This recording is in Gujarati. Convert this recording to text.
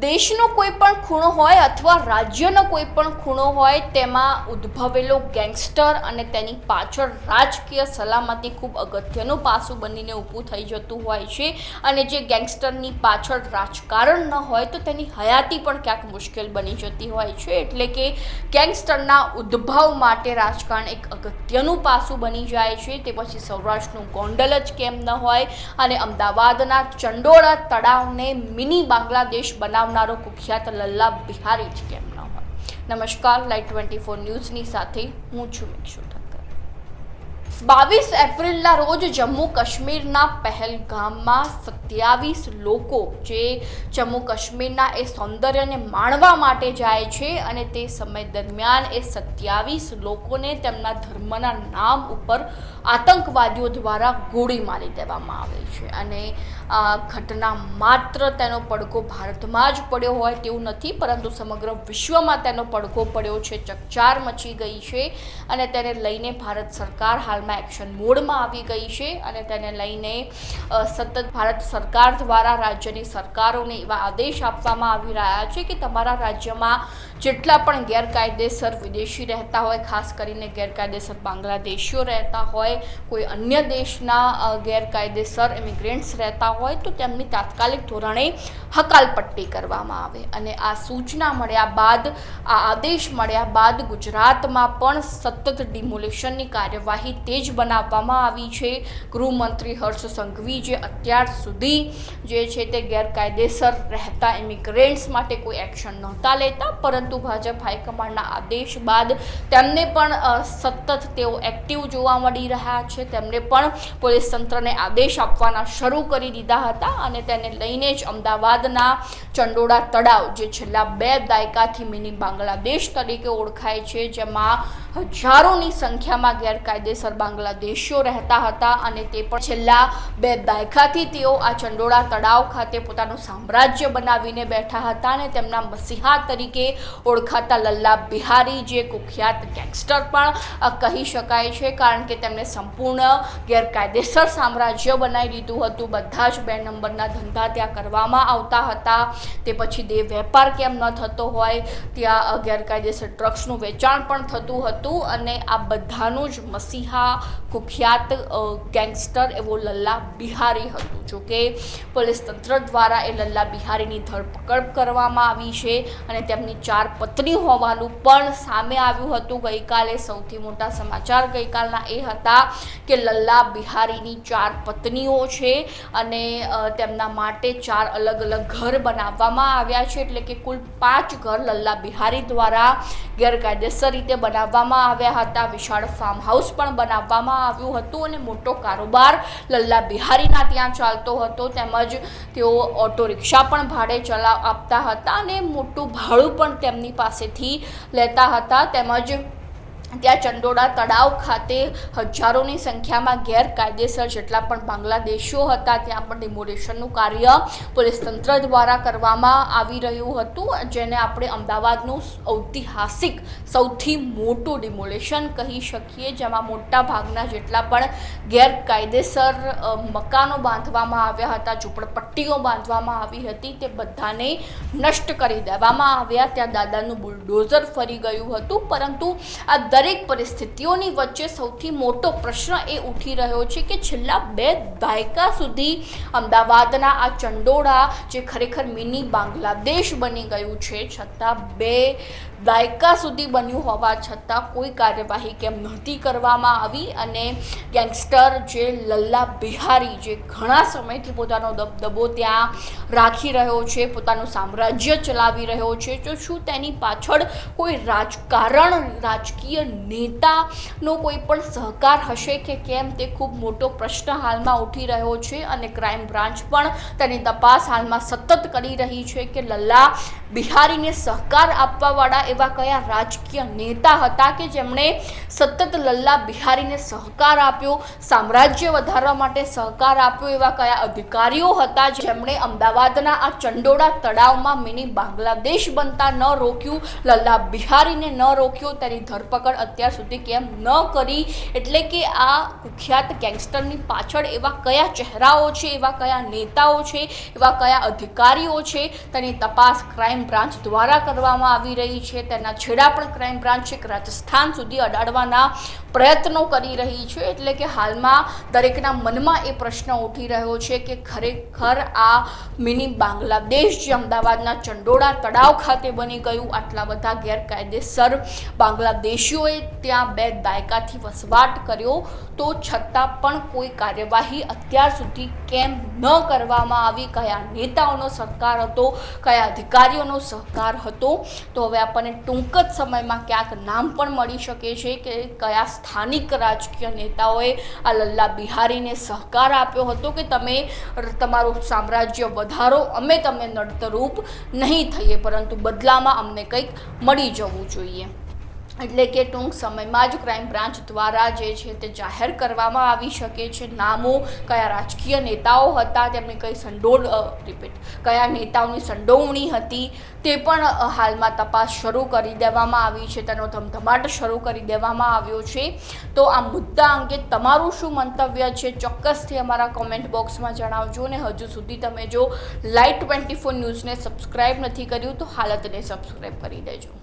દેશનો કોઈ પણ ખૂણો હોય અથવા રાજ્યનો કોઈ પણ ખૂણો હોય, તેમાં ઉદ્ભવેલો ગેંગસ્ટર અને તેની પાછળ રાજકીય સલામતી ખૂબ અગત્યનું પાસું બનીને ઊભું થઈ જતું હોય છે. અને જે ગેંગસ્ટરની પાછળ રાજકારણ ન હોય, તો તેની હયાતી પણ ક્યાંક મુશ્કેલ બની જતી હોય છે. એટલે કે ગેંગસ્ટરના ઉદ્ભવ માટે રાજકારણ એક અગત્યનું પાસું બની જાય છે. તે પછી સૌરાષ્ટ્રનું ગોંડલ જ કેમ ન હોય? અને અમદાવાદના ચંડોળા તળાવને મિની બાંગ્લાદેશ બનાવનારો કુખ્યાત લલ્લા બિહારી જ કેમ ન હોય? નમસ્કાર લાઈટ ટ્વેન્ટી ફોર ન્યૂઝની સાથે હું છું મિક્ષુ ઠક્કર બાવીસ એપ્રિલના રોજ જમ્મુ કાશ્મીરના પહેલગામમાં સત્યાવીસ લોકો જે જમ્મુ કાશ્મીરના એ સૌંદર્યને માણવા માટે જાય છે અને તે સમય દરમિયાન એ સત્યાવીસ લોકોને તેમના ધર્મના નામ ઉપર આતંકવાદીઓ દ્વારા ગોળી મારી દેવામાં આવે છે. અને આ ઘટના માત્ર તેનો પડઘો ભારતમાં જ પડ્યો હોય તેવું નથી, પરંતુ સમગ્ર વિશ્વમાં તેનો પડઘો પડ્યો છે. ચકચાર મચી ગઈ છે અને તેને લઈને ભારત સરકાર હાલમાં એક્શન મોડમાં આવી ગઈ છે અને તેને લઈને સતત ભારત સરકાર દ્વારા રાજ્યની સરકારોને એવા આદેશ આપવામાં આવી રહ્યા છે કે તમારા રાજ્યમાં જેટલા પણ ગેરકાયદેસર વિદેશી રહેતા હોય, ખાસ કરીને ગેરકાયદેસર બાંગ્લાદેશીઓ રહેતા હોય, કોઈ અન્ય દેશના ગેરકાયદેસર ઇમિગ્રન્ટ્સ રહેતા હોય, તો તેમની તાત્કાલિક ધોરણે હકાલપટ્ટી કરવામાં આવે. અને આ સૂચના મળ્યા બાદ, આ આદેશ મળ્યા બાદ ગુજરાતમાં પણ સતત ડિમોલેશનની કાર્યવાહી તેજ બનાવવામાં આવી છે. ગૃહમંત્રી હર્ષ સંઘવી જે અત્યાર સુધી જે છે તે ગેરકાયદેસર રહેતા ઇમિગ્રન્ટ્સ માટે કોઈ એક્શન નહોતા લેતા, પરંતુ ભાજપ હાઈકમાન્ડના આદેશ બાદ તેમને પણ સતત તેઓ એક્ટિવ જોવા મળી રહ્યા છે. તેમને પણ પોલીસ તંત્રને આદેશ આપવાના શરૂ કરી દીધા હતા અને તેને લઈને જ અમદાવાદના ચંડોળા તળાવ, જે છેલ્લા બે દાયકાથી મિની બાંગ્લાદેશ તરીકે ઓળખાય છે, જેમાં હજારોની સંખ્યામાં ગેરકાયદેસર બાંગ્લાદેશીઓ રહેતા હતા અને તે પણ છેલ્લા બે દાયકાથી તેઓ આ ચંડોળા તળાવ ખાતે પોતાનું સામ્રાજ્ય બનાવીને બેઠા હતા અને તેમના મસીહા તરીકે ઓળખાતા લલ્લા બિહારી જે કુખ્યાત ગેંગસ્ટર પણ કહી શકાય છે કારણ કે તેમણે સંપૂર્ણ ગેરકાયદેસર સામ્રાજ્ય બનાવી દીધું હતું. બધા જ બે નંબરના ધંધા ત્યાં કરવામાં આવતા હતા. તે પછી દેહ વેપાર કેમ ન થતો હોય, ત્યાં ગેરકાયદેસર ડ્રગ્સનું વેચાણ પણ થતું હતું અને આ બધાનું જ મસીહા કુખ્યાત ગેંગસ્ટર એવો લલ્લા બિહારી હતું. જોકે પોલીસ તંત્ર દ્વારા એ લલ્લા બિહારીની ધરપકડ કરવામાં આવી છે અને તેમની ચાર પત્ની હોવાનું પણ સામે આવ્યું હતું. ગઈકાલે સૌથી મોટા સમાચાર ગઈકાલના એ હતા કે લલ્લા બિહારીની ચાર પત્નીઓ છે અને તેમના માટે ચાર અલગ અલગ ઘર બનાવવામાં આવ્યા છે. એટલે કે કુલ પાંચ ઘર લલ્લા બિહારી દ્વારા ગેરકાયદેસર રીતે બનાવવામાં આવ્યા હતા. વિશાળ ફાર્મ હાઉસ પણ બનાવવામાં આવ્યું હતું અને મોટો કારોબાર લલ્લા બિહારીના ત્યાં ચાલતો હતો. તેમજ તેઓ ઓટો રિક્ષા પણ ભાડે ચલાવ આપતા હતા અને મોટું ભાડું પણ તેમની પાસેથી લેતા હતા. તેમજ ત્યાં ચંડોળા તળાવ ખાતે હજારોની સંખ્યામાં ગેરકાયદેસર જેટલા પણ બાંગ્લાદેશીઓ હતા, ત્યાં પણ ડિમોલેશનનું કાર્ય પોલીસ તંત્ર દ્વારા કરવામાં આવી રહ્યું હતું, જેને આપણે અમદાવાદનું ઐતિહાસિક સૌથી મોટું ડિમોલેશન કહી શકીએ, જેમાં મોટા ભાગના જેટલા પણ ગેરકાયદેસર મકાનો બાંધવામાં આવ્યા હતા, ઝૂંપડપટ્ટીઓ બાંધવામાં આવી હતી, તે બધાને નષ્ટ કરી દેવામાં આવ્યા. ત્યાં દાદાનું બુલડોઝર ફરી ગયું હતું, પરંતુ આ દરેક પરિસ્થિતિઓની વચ્ચે સૌથી મોટો પ્રશ્ન એ ઉઠી રહ્યો છે કે છેલ્લા બે દાયકા સુધી અમદાવાદના આ ચંડોળા જે ખરેખર મિની બાંગ્લાદેશ બની ગયું છે, છતાં બે દાયકા સુધી બન્યું હોવા છતાં કોઈ કાર્યવાહી કેમ નહોતી કરવામાં આવી અને ગેંગસ્ટર જે લલ્લા બિહારી જે ઘણા સમયથી પોતાનો દબદબો ત્યાં રાખી રહ્યો છે, પોતાનું સામ્રાજ્ય ચલાવી રહ્યો છે, તો શું તેની પાછળ કોઈ રાજકારણ, રાજકીય નેતાનો કોઈ પણ સહકાર હશે કે કેમ તે ખૂબ મોટો પ્રશ્ન હાલમાં ઉઠી રહ્યો છે અને ક્રાઇમ બ્રાન્ચ પણ તેની તપાસ હાલમાં સતત કરી રહી છે કે લલ્લા બિહારીને સહકાર આપવાવાળા એવા કયા રાજકીય નેતા હતા કે જેમણે સતત લલ્લા બિહારીને સહકાર આપ્યો, સામ્રાજ્ય વધારવા માટે સહકાર આપ્યો એવા કયા અધિકારીઓ હતા જેમણે અમદાવાદના આ ચંડોળા તળાવમાં મિની બાંગ્લાદેશ બનતા ન રોક્યું, લલ્લા બિહારીને ન રોક્યો, તેની ધરપકડ અત્યાર સુધી કેમ ન કરી? એટલે કે આ કુખ્યાત ગેંગસ્ટરની પાછળ એવા કયા ચહેરાઓ છે, એવા કયા નેતાઓ છે, એવા કયા અધિકારીઓ છે, તેની તપાસ ક્રાઇમ બ્રાન્ચ દ્વારા કરવામાં આવી રહી છે. તેના છેડા પણ ક્રાઇમ બ્રાન્ચે રાજસ્થાન સુધી અડાડવાના પ્રયત્નો કરી રહી છે એટલે કે હાલમાં દરેકના મનમાં એ પ્રશ્ન ઉઠી રહ્યો છે કે ખરેખર આ મિની બાંગ્લાદેશ જે અમદાવાદના ચંડોળા તળાવ ખાતે બની ગયું આટલા બધા ગેરકાયદેસર બાંગ્લાદેશીઓએ ત્યાં બે દાયકાથી વસવાટ કર્યો. તો છતાં પણ કોઈ કાર્યવાહી અત્યાર સુધી કેમ ન કરવામાં આવી? કયા નેતાઓનો સહકાર હતો? કયા અધિકારીઓનો સહકાર હતો? તો હવે આપણને ટૂંક જ સમયમાં ક્યાંક નામ પણ મળી શકે છે કે કયા સ્થાનિક રાજકીય નેતાઓએ આ લલ્લા બિહારીને સહકાર આપ્યો હતો કે તમે તમારું સામ્રાજ્ય વધારો, અમે તમને નડતરૂપ નહીં થઈએ, પરંતુ બદલામાં અમને કંઈક મળી જવું જોઈએ. એટલે કે ટૂંક સમયમાં જ ક્રાઇમ બ્રાન્ચ દ્વારા જે છે તે જાહેર કરવામાં આવી શકે છે. નામો કયા રાજકીય નેતાઓ હતા, તેમની કઈ સંડોળ રિપીટ કયા નેતાઓની સંડોવણી હતી, તે પણ હાલમાં તપાસ શરૂ કરી દેવામાં આવી છે. તેનો ધમધમાટ શરૂ કરી દેવામાં આવ્યો છે. તો આ મુદ્દા અંગે તમારું શું મંતવ્ય છે? ચોક્કસથી અમારા કોમેન્ટ બોક્સમાં જણાવજો ને હજુ સુધી તમે જો લાઈટ ટ્વેન્ટી ફોર ન્યૂઝને સબસ્ક્રાઈબ નથી કર્યું તો હાલતને સબસ્ક્રાઈબ કરી દેજો.